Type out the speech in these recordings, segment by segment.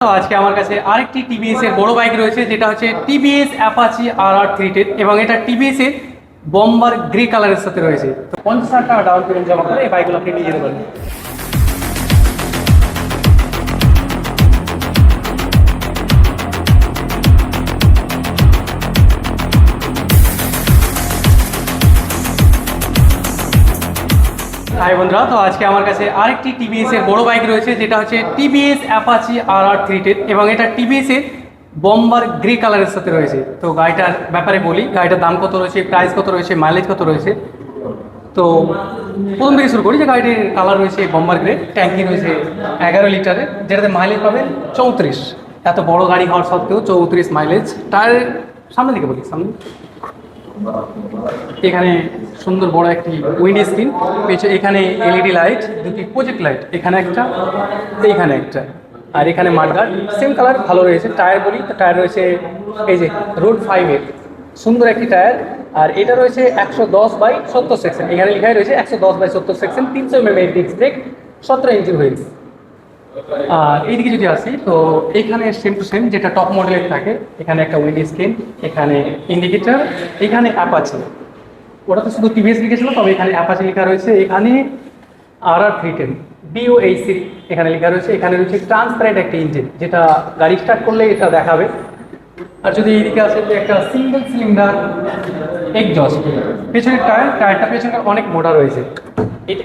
আজকে আমার কাছে আরেকটি টিভিএস এর বড় বাইক রয়েছে, যেটা হচ্ছে TVS Apache R R three ten এবং এটা টিভিএস এর বম্বার গ্রে কালারের সাথে রয়েছে। তো পঞ্চাশ হাজার টাকা ডাউন পেমেন্ট জমা করে এই বাইকগুলো আপনি নিয়ে যেতে পারেন। হাই বন্ধুরা, তো আজকে আমার কাছে আরেকটি টিভিএস এর বড় বাইক রয়েছে, যেটা হচ্ছে TVS Apache R R three ten এবং এটা টিভিএস এর বম্বার গ্রে কালারের সাথে রয়েছে। তো গাড়িটার ব্যাপারে বলি, গাড়িটার দাম কত রয়েছে প্রাইস কত রয়েছে মাইলেজ কত রয়েছে? তো প্রথম থেকে শুরু করি যে গাড়িটির কালার রয়েছে বম্বার গ্রে ট্যাঙ্কি রয়েছে এগারো লিটারের, যেটাতে মাইলেজ পাবেন চৌত্রিশ। এত বড় গাড়ি হওয়ার সত্ত্বেও চৌত্রিশ মাইলেজ টায়ারের সামনের দিকে বলি সামনে এখানে সুন্দর বড় একটি উইন্ডো স্ক্রিন পেছনে এখানে এলইডি লাইট দুটি প্রজেক্ট লাইট এখানে একটা, এইখানে একটা। আর এখানে মাঠগার্ড সেম কালার ভালো রয়েছে। টায়ার বলি, তো টায়ার রয়েছে এই যে রোড ফাইভের সুন্দর একটি টায়ার আর এটা রয়েছে একশো দশ বাই সত্তর সেকশন এখানে লেখাই রয়েছে একশো দশ বাই সত্তর সেকশন তিনশো এম এর ডিস্ক ব্রেক সতেরো ইঞ্চির হুইলস আর এইদিকে যদি আসি, তো এখানে সেম টু সেম যেটা টপ মডেলের থাকে, এখানে একটা উইন্ডো স্ক্রিন এখানে ইন্ডিকেটর এখানে অ্যাপ আছে ওটা তো শুধু টিভিএস লিখেছিল, তবে এখানে অ্যাপাচি লেখা রয়েছে, এখানে আর আর থ্রি বিওএইসি এখানে লেখা রয়েছে, এখানে রয়েছে ট্রান্সপারেন্ট একটা ইঞ্জিন যেটা গাড়ি স্টার্ট করলে এটা দেখাবে। আর যদি এইদিকে আসে যে একটা সিঙ্গেল সিলিন্ডার এক্সস্ট পেছনের টায়ার টায়ারটা পেছনে অনেক মোটা রয়েছে।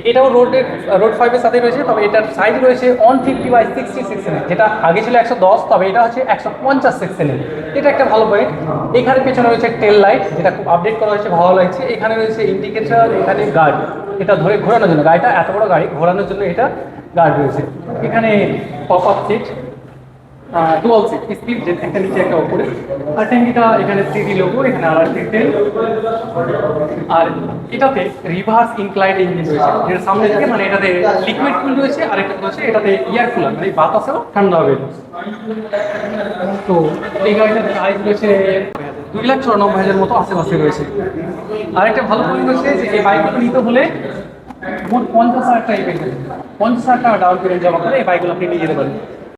এটাও রোডের রোড ফাইভের সাথে রয়েছে, তবে এটার সাইজ রয়েছে ওয়ান ফিফটি বাই সিক্সটি সেকশনের যেটা আগে ছিল একশো দশ, তবে এটা হচ্ছে একশো পঞ্চাশ সেকশনের এটা একটা ভালো পয়েন্ট এখানে পেছনে রয়েছে টেল লাইট যেটা খুব আপডেট করা হয়েছে, ভালো লাগছে। এখানে রয়েছে ইন্ডিকেটার এখানে গার্ড এটা ধরে ঘোরানোর জন্য, গাড়িটা এত বড় গাড়ি, ঘোরানোর জন্য এটা গার্ড রয়েছে। এখানে pop up seat dual seat speed একটা নিচে একটা উপরে। আর ট্যাঙ্কিটা এখানে থ্রি লোগো এখানে আর থ্রি আর এটাতে রিভার্স ইনক্লাইড ইঞ্জিন রয়েছে। যেটা সামনে থেকে মানে এটাতে লিকুইড কুল রয়েছে, আর একটা রয়েছে এটাতে এয়ার কুলার মানে বাতাসেও ঠান্ডা হবে। তো এই গাড়িটার প্রাইস রয়েছে দুই লাখ চুরানব্বই হাজার মতো আশেপাশে রয়েছে। আর একটা ভালো পয়েন্ট রয়েছে যে এই বাইকগুলো নিতে হলে মোট পঞ্চাশ হাজার টাকা পঞ্চাশ হাজার টাকা ডাউন পেমেন্ট জমা করে এই বাইকগুলো আপনি নিয়ে যেতে পারেন।